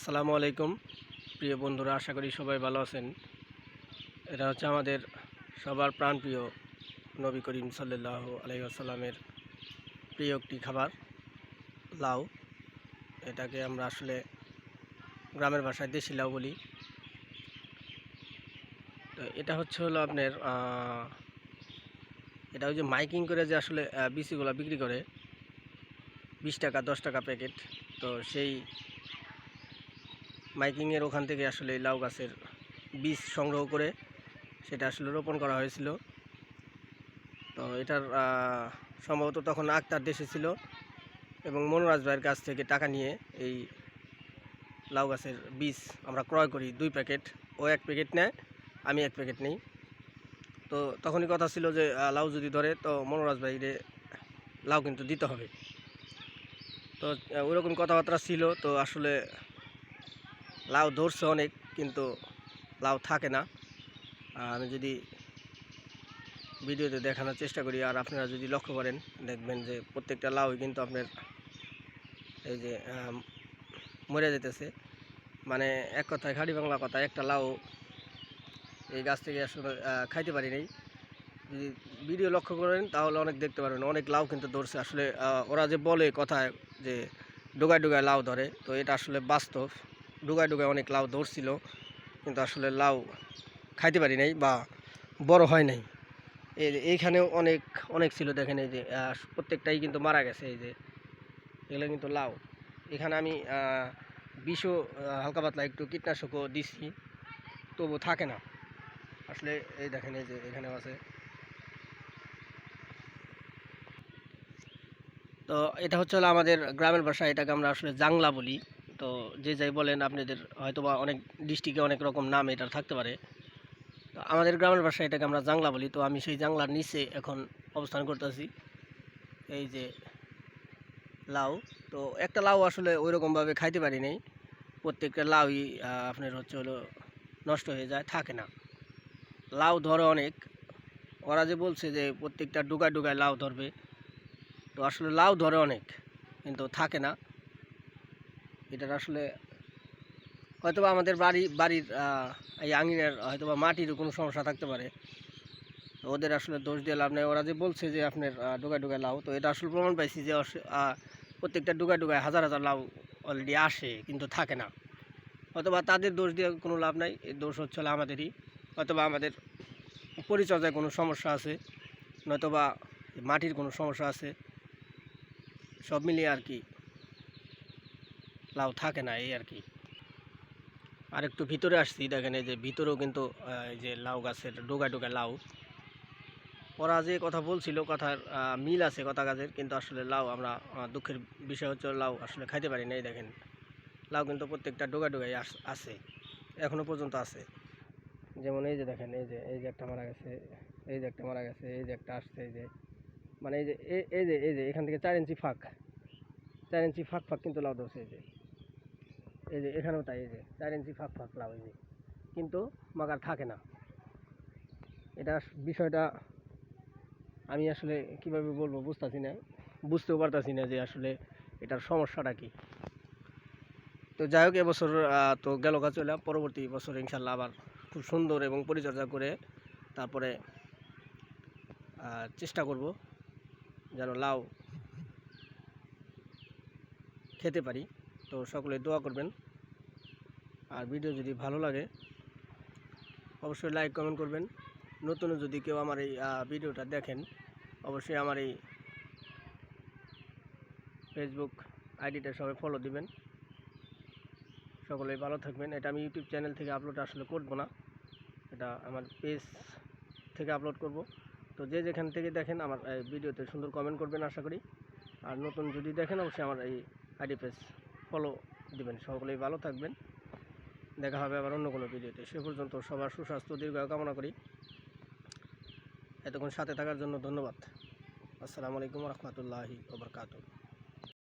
আসসালামু আলাইকুম। প্রিয় বন্ধুরা আশা করি সবাই ভালো আছেন। এটা হচ্ছে আমাদের সবার প্রাণপ্রিয় নবী করিম সাল্লাহ আলাইসাল্লামের প্রিয় একটি খাবার লাউ। এটাকে আমরা আসলে গ্রামের ভাষায় দেশি লাউ বলি। তো এটা হচ্ছে হলো আপনার এটা ওই যে মাইকিং করে যে আসলে আহ, বিচিগুলা বিক্রি করে বিশ টাকা দশ টাকা প্যাকেট। তো সেই মাইকিংয়ের ওখান থেকে আসলে লাউ গাছের বীজ সংগ্রহ করে সেটা আসলে রোপণ করা হয়েছিল। তো এটার সম্ভবত তখন আক্তার দেশে ছিল এবং মনোরাজ ভাইয়ের কাছ থেকে টাকা নিয়ে এই লাউ গাছের বীজ আমরা ক্রয় করি। দুই প্যাকেট, ও এক প্যাকেট নেয়, আমি এক প্যাকেট নেই। তো তখনই কথা ছিল যে লাউ যদি ধরে তো মনোরাজ ভাইরে লাউ কিন্তু দিতে হবে। তো ওইরকম কথাবার্তা ছিল। তো আসলে লাউ ধরছে অনেক, কিন্তু লাউ থাকে না। আমি যদি ভিডিওতে দেখানোর চেষ্টা করি, আর আপনারা যদি লক্ষ্য করেন, দেখবেন যে প্রত্যেকটা লাউই কিন্তু আপনার এই যে মরে যেতেছে। মানে এক কথায় খাঁটি বাংলা কথা, একটা লাউ এই গাছ থেকে আসলে খাইতে পারি নাই। যদি ভিডিও লক্ষ্য করেন, তাহলে অনেক দেখতে পারবেন, অনেক লাউ কিন্তু ধরছে। আসলে ওরা যে বলে কথায় যে ডোগায় ডোগায় লাউ ধরে, তো এটা আসলে বাস্তব। ডুগায় ডুগায় অনেক লাউ ধরছিল, কিন্তু আসলে লাউ খাইতে পারি নাই বা বড় হয় নাই। এই যে এইখানেও অনেক অনেক ছিল, দেখেন এই যে প্রত্যেকটাই কিন্তু মারা গেছে, এই যে, এগুলো কিন্তু লাউ। এখানে আমি বিষও হালকা পাতলা একটু কীটনাশকও দিছি, তবু থাকে না। আসলে এই দেখেন, এই যে এখানেও আছে। তো এটা হচ্ছে হলো আমাদের গ্রামের ভাষায় এটাকে আমরা আসলে জাংলা বলি। তো যে যাই বলেন, আপনাদের হয়তো বা অনেক ডিস্ট্রিক্টে অনেক রকম নাম এটার থাকতে পারে। তো আমাদের গ্রামের ভাষায় এটাকে আমরা জাংলা বলি। তো আমি সেই জাংলার নিচে এখন অবস্থান করতেছি। এই যে লাউ। তো একটা লাউ আসলে ওই রকমভাবে খাইতে পারি নাই। প্রত্যেকটা লাউই আপনার হচ্ছে হলো নষ্ট হয়ে যায়, থাকে না। লাউ ধরে অনেক। ওরা যে বলছে যে প্রত্যেকটা ডুগায় ডুগায় লাউ ধরবে। তো আসলে লাউ ধরে অনেক, কিন্তু থাকে না। এটার আসলে হয়তোবা আমাদের বাড়ি বাড়ির এই আঙিনার হয়তোবা মাটির কোনো সমস্যা থাকতে পারে। ওদের আসলে দোষ দিয়ে লাভ নেই। ওরা যে বলছে যে আপনার আহ, ডুগায় লাউ তো এটা আসলে প্রমাণ পাইছি যে প্রত্যেকটা ডুগায় ডুগায় হাজার হাজার লাউ অলরেডি আসে কিন্তু থাকে না। হয়তোবা তাদের দোষ দিয়ে কোনো লাভ নাই এই দোষ হচ্ছে আমাদেরই। হয়তোবা আমাদের পরিচর্যায় কোনো সমস্যা আছে নয়তোবা মাটির কোনো সমস্যা আছে। সব মিলিয়ে আর কি। লাউ থাকে না, এই আর কি আর একটু ভিতরে আসছি, দেখেন এই যে ভিতরেও কিন্তু এই যে লাউ গাছের ডোগায় ডোগায় লাউ। ওরা যে কথা বলছিল, কথার মিল আছে কথা গাছের, কিন্তু আসলে লাউ আমরা দুঃখের বিষয় হচ্ছে লাউ আসলে খাইতে পারি না এই দেখেন। লাউ কিন্তু প্রত্যেকটা ডোগা ডোগাই আছে, এখনও পর্যন্ত আছে। যেমন এই যে দেখেন, এই যে এই যে একটা মারা গেছে, এই যে একটা মারা গেছে, এই যে একটা আসছে, এই যে মানে এই যে এই যে এই যে, এখান থেকে চার ইঞ্চি ফাঁক, চার ইঞ্চি ফাঁক ফাঁক কিন্তু লাউ ধরছে, এই যে। এই যে, এখানেও তাই, এই যে, চার ইঞ্চি ফাঁক ফাঁক লাউ, এই যে। কিন্তু মাগার থাকে না। এটা বিষয়টা আমি আসলে কীভাবে বলব বুঝতেছি না, বুঝতেও পারতাছি না যে আসলে এটার সমস্যাটা কি। তো যাই হোক, এবছর তো গেল কাজ চলে পরবর্তী বছর ইনশাল্লাহ আবার খুব সুন্দর এবং পরিচর্যা করে তারপরে চেষ্টা করব যেন লাউ খেতে পারি। তো সকলে দোয়া করবেন। আর ভিডিও যদি ভালো লাগে, অবশ্যই লাইক কমেন্ট করবেন। নতুন যদি কেউ আমার এই ভিডিওটা দেখেন, অবশ্যই আমার এই ফেসবুক আইডিটা সবাই ফলো দিবেন। সকলেই ভালো থাকবেন। এটা আমি ইউটিউব চ্যানেল থেকে আপলোড আসলে করব না। এটা আমার পেজ থেকে আপলোড করব। তো যে যেখান থেকে দেখেন আমার ভিডিওতে সুন্দর কমেন্ট করবেন আশা করি। আর নতুন যদি দেখেন, অবশ্যই আমার এই আইডি পেজ ফলো দিবেন। সকলেই ভালো থাকবেন। দেখা হবে আবার অন্য কোনো ভিডিওতে। সে পর্যন্ত সবার সুস্বাস্থ্য দীর্ঘায়ু কামনা করি। এতক্ষণ সাথে থাকার জন্য ধন্যবাদ। আসসালামু আলাইকুম রহমতুল্লাহি ওবরকাতুহ